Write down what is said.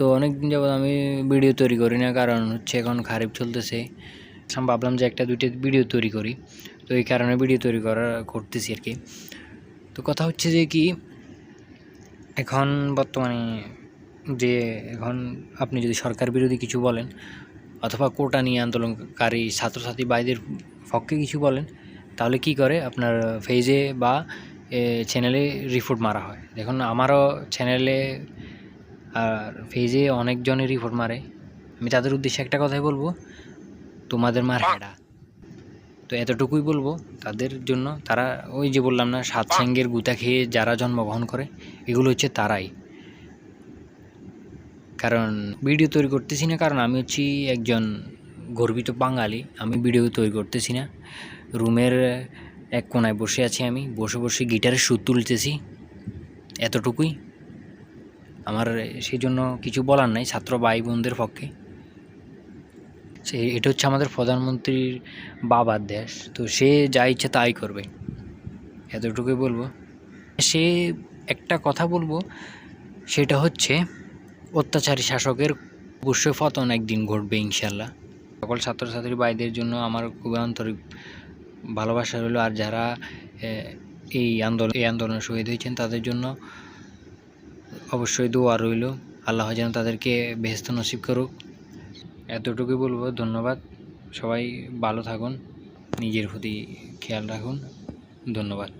তো অনেক দিন যাবত আমি ভিডিও তৈরি করি না, কারণ হচ্ছে এখন খারাপ চলতেছে। আমি ভাবলাম যে একটা দুইটা ভিডিও তৈরি করি। তো এই কারণে ভিডিও তৈরি করা, করতেছি আর কি তো কথা হচ্ছে যে কি, এখন বর্তমানে যে এখন আপনি যদি সরকার বিরোধী কিছু বলেন, অথবা কোটা নিয়ে আন্দোলনকারী ছাত্রছাত্রী ভাইদের পক্ষে কিছু বলেন, তাহলে কি করে? আপনার ফেজে বা চ্যানেলে রিপোর্ট মারা হয়। দেখুন, আমারও চ্যানেলে আর ফেজে অনেকজনে রিপোর্ট মারে। আমি তাদের উদ্দেশ্যে একটা কথাই বলব, তোমাদের মার হেডা। তো এতটুকুই বলব, তাদের জন্য তারা ওই যে বললাম না, সাত স্যাঙ্গের গুতা খেয়ে যারা জন্মগ্রহণ করে, এগুলো হচ্ছে তারাই। কারণ ভিডিও তৈরি করতেছি না, কারণ আমি হচ্ছি একজন গর্বিত বাঙালি, আমি ভিডিও তৈরি করতেছি না। রুমের এক কোনায় বসে আছি আমি, বসে বসে গিটারের সুর তুলতেছি, এতটুকুই। আমার সেই জন্য কিছু বলার নাই, ছাত্র ভাই বোনদের পক্ষে। সে, এটা হচ্ছে আমাদের প্রধানমন্ত্রীর বাবার দেশ, তো সে যা ইচ্ছে তাই করবে। এতটুকুই বলব। সে একটা কথা বলব, সেটা হচ্ছে অত্যাচারী শাসকের অবশ্যই পতন একদিন ঘটবে ইনশাল্লাহ সকল ছাত্রছাত্রী ভাইদের জন্য আমার খুবই আন্তরিক ভালোবাসা রইল, আর যারা এই আন্দোলন, এই আন্দোলনে শহীদ হয়েছেন তাদের জন্য অবশ্যই দোয়া রইল। আল্লাহ যেন তাদেরকে বেহেস্ত নসিব করুক। এতটুকুই বলব, ধন্যবাদ। সবাই ভালো থাকুন, নিজের প্রতি খেয়াল রাখুন। ধন্যবাদ।